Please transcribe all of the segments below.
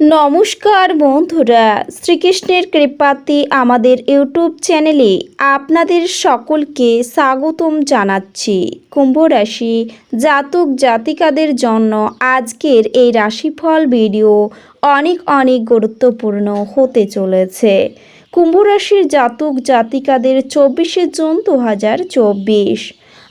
নমস্কার বন্ধুরা, শ্রীকৃষ্ণের কৃপাতে আমাদের ইউটিউব চ্যানেলে আপনাদের সকলকে স্বাগতম জানাচ্ছি। কুম্ভ রাশি জাতক জাতিকাদের জন্য আজকের এই রাশিফল ভিডিও অনেক অনেক গুরুত্বপূর্ণ হতে চলেছে। কুম্ভ রাশির জাতক জাতিকাদের চব্বিশে জুন দু হাজার চব্বিশ।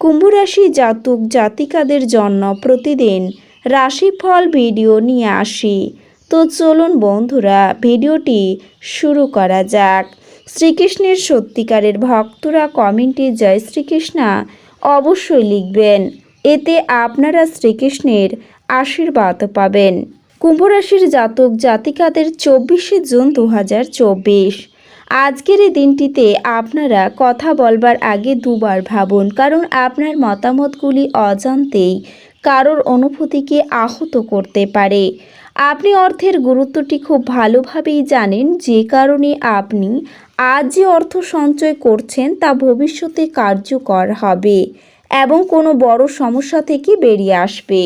কুম্ভরাশি জাতক জাতিকাদের জন্য প্রতিদিন রাশিফল ভিডিও নিয়ে আসি। তো চলুন বন্ধুরা, ভিডিওটি শুরু করা যাক। শ্রীকৃষ্ণের সত্যিকারের ভক্তরা কমেন্টে জয় শ্রীকৃষ্ণা অবশ্যই লিখবেন। এতে আপনারা শ্রীকৃষ্ণের আশীর্বাদ পাবেন। কুম্ভরাশির জাতক জাতিকাদের চব্বিশে জুন দু হাজার চব্বিশ। আজকের এই দিনটিতে আপনারা কথা বলবার আগে দুবার ভাবুন, কারণ আপনার মতামতগুলি অজান্তেই কারোর অনুভূতিকে আহত করতে পারে। আপনি অর্থের গুরুত্বটি খুব ভালোভাবেই জানেন, যে কারণে আপনি আজ যে অর্থ সঞ্চয় করছেন তা ভবিষ্যতে কার্যকর হবে এবং কোনো বড় সমস্যা থেকে বেরিয়ে আসবে।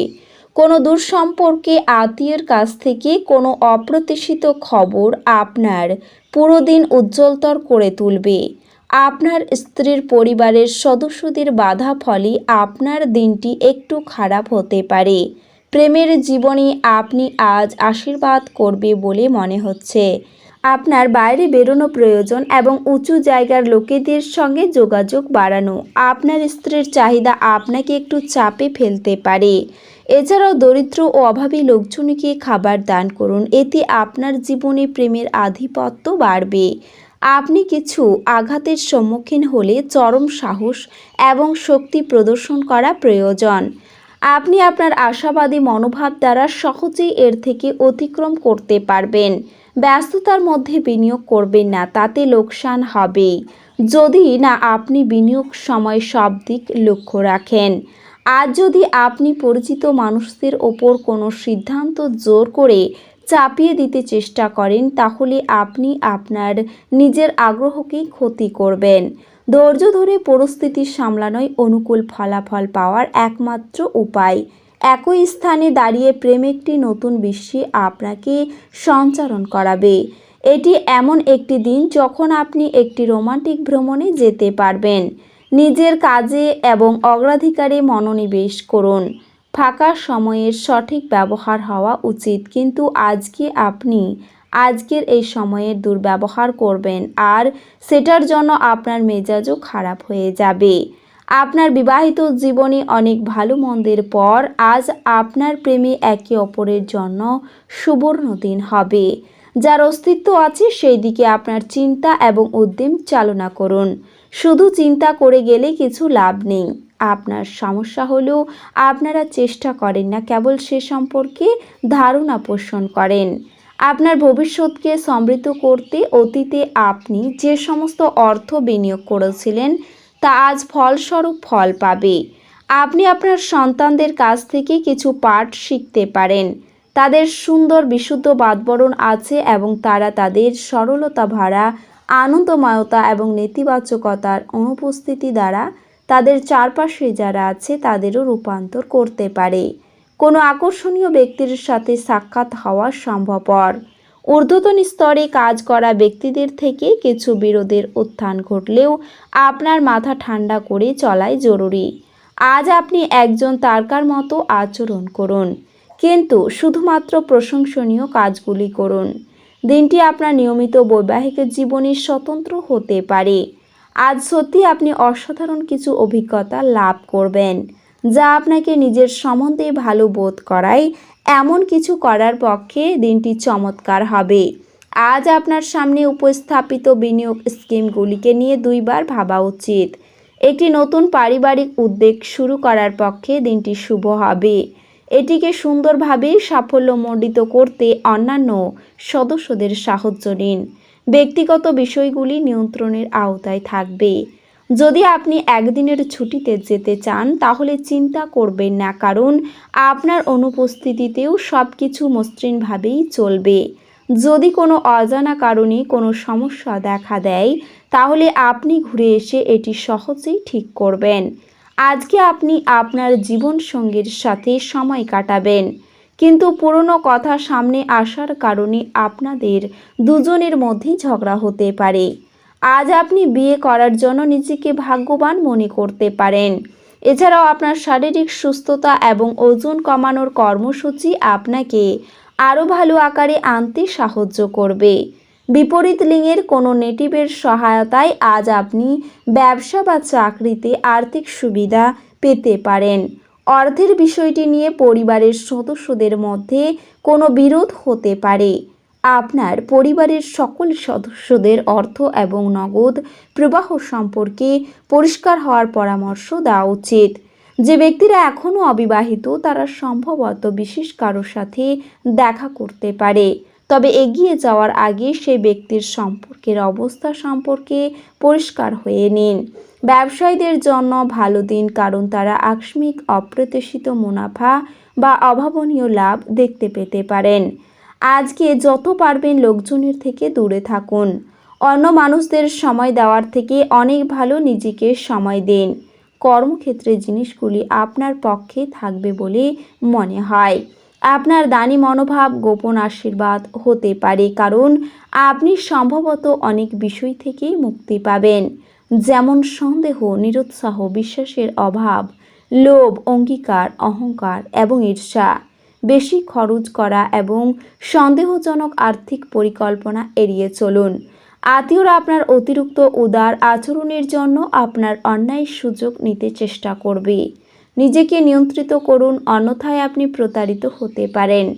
কোনো দুঃসম্পর্কে আত্মীয়ের কাছ থেকে কোনো অপ্রত্যাশিত খবর আপনার পুরো দিন উজ্জ্বলতর করে তুলবে। আপনার স্ত্রীর পরিবারের সদস্যদের বাধা ফলে আপনার দিনটি একটু খারাপ হতে পারে। প্রেমের জীবনে আপনি আজ আশীর্বাদ করবে বলে মনে হচ্ছে। আপনার বাইরে বেরোনো প্রয়োজন এবং উঁচু জায়গার লোকেদের সঙ্গে যোগাযোগ বাড়ানো। আপনার স্ত্রীর চাহিদা আপনাকে একটু চাপে ফেলতে পারে। এছাড়াও দরিদ্র ও অভাবী লোকজনকে খাবার দান করুন। এতে আপনার জীবনে প্রেমের আধিপত্য বাড়বে। আপনি কিছু আঘাতের সম্মুখীন হলে চরম সাহস এবং শক্তি প্রদর্শন করা প্রয়োজন। আপনি আপনার আশাবাদী মনোভাব দ্বারা সহজেই এর থেকে অতিক্রম করতে পারবেন। ব্যস্ততার মধ্যে বিনিয়োগ করবেন না, তাতে লোকসান হবেই। যদি না, আপনি বিনিয়োগ সময় সব দিক লক্ষ্য রাখেন। আজ যদি আপনি পরিচিত মানুষদের ওপর কোনো সিদ্ধান্ত জোর করে চাপিয়ে দিতে চেষ্টা করেন, তাহলে আপনি আপনার নিজের আগ্রহকেই ক্ষতি করবেন। ধৈর্য ধরে পরিস্থিতি সামলানোই অনুকূল ফলাফল পাওয়ার একমাত্র উপায়। একই স্থানে দাঁড়িয়ে প্রেম একটি নতুন বিশ্বে আপনাকে সঞ্চারণ করাবে। এটি এমন একটি দিন যখন আপনি একটি রোমান্টিক ভ্রমণে যেতে পারবেন। নিজের কাজে এবং অগ্রাধিকারে মনোনিবেশ করুন। ফাঁকা সময়ের সঠিক ব্যবহার হওয়া উচিত। কিন্তু আজকে আপনি আজকের এই সময়ের দুর্ব্যবহার করবেন আর সেটার জন্য আপনার মেজাজও খারাপ হয়ে যাবে। আপনার বিবাহিত জীবনে অনেক ভালো মন্দের পর আজ আপনার প্রেমে একে অপরের জন্য সুবর্ণ দিন হবে। যার অস্তিত্ব আছে সেই দিকে আপনার চিন্তা এবং উদ্যম চালনা করুন। শুধু চিন্তা করে গেলে কিছু লাভ নেই। আপনার সমস্যা হলেও আপনারা চেষ্টা করেন না কেবল সে সম্পর্কে ধারণা পোষণ করেন। আপনার ভবিষ্যৎকে সমৃদ্ধ করতে অতীতে আপনি যে সমস্ত অর্থ বিনিয়োগ করেছিলেন, তা আজ ফলস্বরূপ ফল পাবে। আপনি আপনার সন্তানদের কাছ থেকে কিছু পাঠ শিখতে পারেন। তাদের সুন্দর বিশুদ্ধ বাদবরণ আছে এবং তারা তাদের সরলতা ভাড়া আনন্দময়তা এবং নেতিবাচকতার অনুপস্থিতি দ্বারা তাদের চারপাশে যারা আছে তাদেরও রূপান্তর করতে পারে। কোনো আকর্ষণীয় ব্যক্তির সাথে সাক্ষাৎ হওয়া সম্ভবপর। ঊর্ধ্বতন স্তরে কাজ করা ব্যক্তিদের থেকে কিছু বিরোধের উত্থান ঘটলেও আপনার মাথা ঠান্ডা করে চলাই জরুরি। আজ আপনি একজন তারকার মতো আচরণ করুন। কিন্তু শুধুমাত্র প্রশংসনীয় কাজগুলি করুন। দিনটি আপনার নিয়মিত বৈবাহিক জীবনে স্বতন্ত্র হতে পারে। আজ সত্যি আপনি অসাধারণ কিছু অভিজ্ঞতা লাভ করবেন, যা আপনাকে নিজের সম্বন্ধে ভালো বোধ করায়। এমন কিছু করার পক্ষে দিনটি চমৎকার হবে। আজ আপনার সামনে উপস্থাপিত বিনিয়োগ স্কিমগুলিকে নিয়ে দুইবার ভাবা উচিত। একটি নতুন পারিবারিক উদ্যোগ শুরু করার পক্ষে দিনটি শুভ হবে। এটিকে সুন্দরভাবে সাফল্যমণ্ডিত করতে অন্যান্য সদস্যদের সাহায্য নিন। ব্যক্তিগত বিষয়গুলি নিয়ন্ত্রণের আওতায় থাকবে। যদি আপনি একদিনের ছুটিতে যেতে চান, তাহলে চিন্তা করবেন না, কারণ আপনার অনুপস্থিতিতেও সব কিছু মসৃণভাবেই চলবে। যদি কোনো অজানা কারণে কোনো সমস্যা দেখা দেয়, তাহলে আপনি ঘুরে এসে এটি সহজেই ঠিক করবেন। আজকে আপনি আপনার জীবনসঙ্গীর সাথে সময় কাটাবেন। কিন্তু পুরনো কথা সামনে আসার কারণে আপনাদের দুজনের মধ্যে ঝগড়া হতে পারে। আজ আপনি বিয়ে করার জন্য নিজেকে ভাগ্যবান মনে করতে পারেন। এছাড়াও আপনার শারীরিক সুস্থতা এবং ওজন কমানোর কর্মসূচি আপনাকে আরও ভালো আকারে আনতে সাহায্য করবে। বিপরীত লিঙ্গের কোনো নেটিভের সহায়তায় আজ আপনি ব্যবসা বা চাকরিতে আর্থিক সুবিধা পেতে পারেন। অর্থের বিষয়টি নিয়ে পরিবারের সদস্যদের মধ্যে কোনো বিরোধ হতে পারে। আপনার পরিবারের সকল সদস্যদের অর্থ এবং নগদ প্রবাহ সম্পর্কে পরিষ্কার হওয়ার পরামর্শ দেওয়া উচিত। যে ব্যক্তিরা এখনও অবিবাহিত, তারা সম্ভবত বিশেষ কারোর সাথে দেখা করতে পারে। তবে এগিয়ে যাওয়ার আগে সেই ব্যক্তির সম্পর্কের অবস্থা সম্পর্কে পরিষ্কার হয়ে নিন। ব্যবসায়ীদের জন্য ভালো দিন কারণ তারা আকস্মিক, অপ্রত্যাশিত মুনাফা বা অভাবনীয় লাভ দেখতে পেতে পারেন। আজকে যত পারবেন লোকজনের থেকে দূরে থাকুন। অন্য মানুষদের সময় দেওয়ার থেকে অনেক ভালো নিজেকে সময় দিন। কর্মক্ষেত্রে জিনিসগুলি আপনার পক্ষে থাকবে বলে মনে হয়। আপনার দানি মনোভাব গোপন আশীর্বাদ হতে পারে, কারণ আপনি সম্ভবত অনেক বিষয় থেকেই মুক্তি পাবেন। যেমন সন্দেহ, নিরুৎসাহ, বিশ্বাসের অভাব, লোভ, অঙ্গীকার, অহংকার এবং ঈর্ষা। বেশি খরচ করা এবং সন্দেহজনক আর্থিক পরিকল্পনা এড়িয়ে চলুন। আত্মীয়রা আপনার অতিরিক্ত উদার আচরণের জন্য আপনার অন্যায় সুযোগ নিতে চেষ্টা করবে। নিজেকে নিয়ন্ত্রিত করুন, অন্যথায় আপনি প্রতারিত হতে পারেন।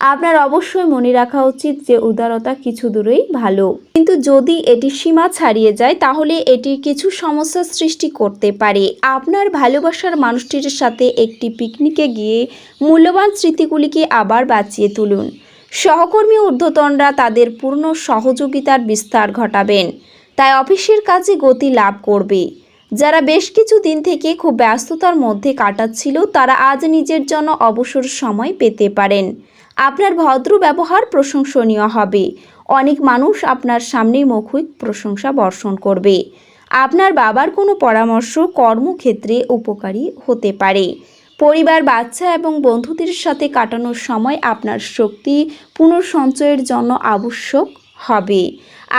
আপনার অবশ্যই মনে রাখা উচিত যে উদারতা কিছু দূরেই ভালো। কিন্তু যদি এটি সীমা ছাড়িয়ে যায়, তাহলে এটি কিছু সমস্যার সৃষ্টি করতে পারে। আপনার ভালোবাসার মানুষটির সাথে একটি পিকনিকে গিয়ে মূল্যবান স্মৃতিগুলিকে আবার বাঁচিয়ে তুলুন। সহকর্মী ঊর্ধ্বতনরা তাদের পূর্ণ সহযোগিতার বিস্তার ঘটাবেন। তাই অফিসের কাজে গতি লাভ করবে। যারা বেশ কিছু দিন থেকে খুব ব্যস্ততার মধ্যে কাটাচ্ছিল, তারা আজ নিজের জন্য অবসর সময় পেতে পারেন। আপনার ভদ্র ব্যবহার প্রশংসনীয় হবে। অনেক মানুষ আপনার সামনে মৌখিক প্রশংসা বর্ষণ করবে। আপনার বাবার কোনো পরামর্শ কর্মক্ষেত্রে উপকারী হতে পারে। পরিবার, বাচ্চা এবং বন্ধুদের সাথে কাটানোর সময় আপনার শক্তি পুনঃসঞ্চয়ের জন্য আবশ্যক হবে।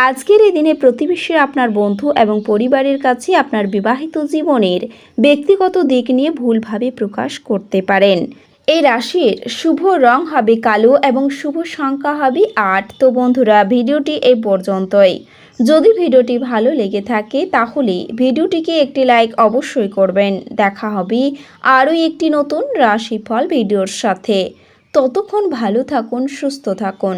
আজকের এই দিনে প্রতিবেশী আপনার বন্ধু এবং পরিবারের কাছে আপনার বিবাহিত জীবনের ব্যক্তিগত দিক নিয়ে ভুলভাবে প্রকাশ করতে পারেন। এই রাশির শুভ রং হবে কালো এবং শুভ সংখ্যা হবে আট। তো বন্ধুরা, ভিডিওটি এই পর্যন্তই। যদি ভিডিওটি ভালো লেগে থাকে, তাহলে ভিডিওটিকে একটি লাইক অবশ্যই করবেন। দেখা হবে আরও একটি নতুন রাশিফল ভিডিওর সাথে। ততক্ষণ ভালো থাকুন, সুস্থ থাকুন।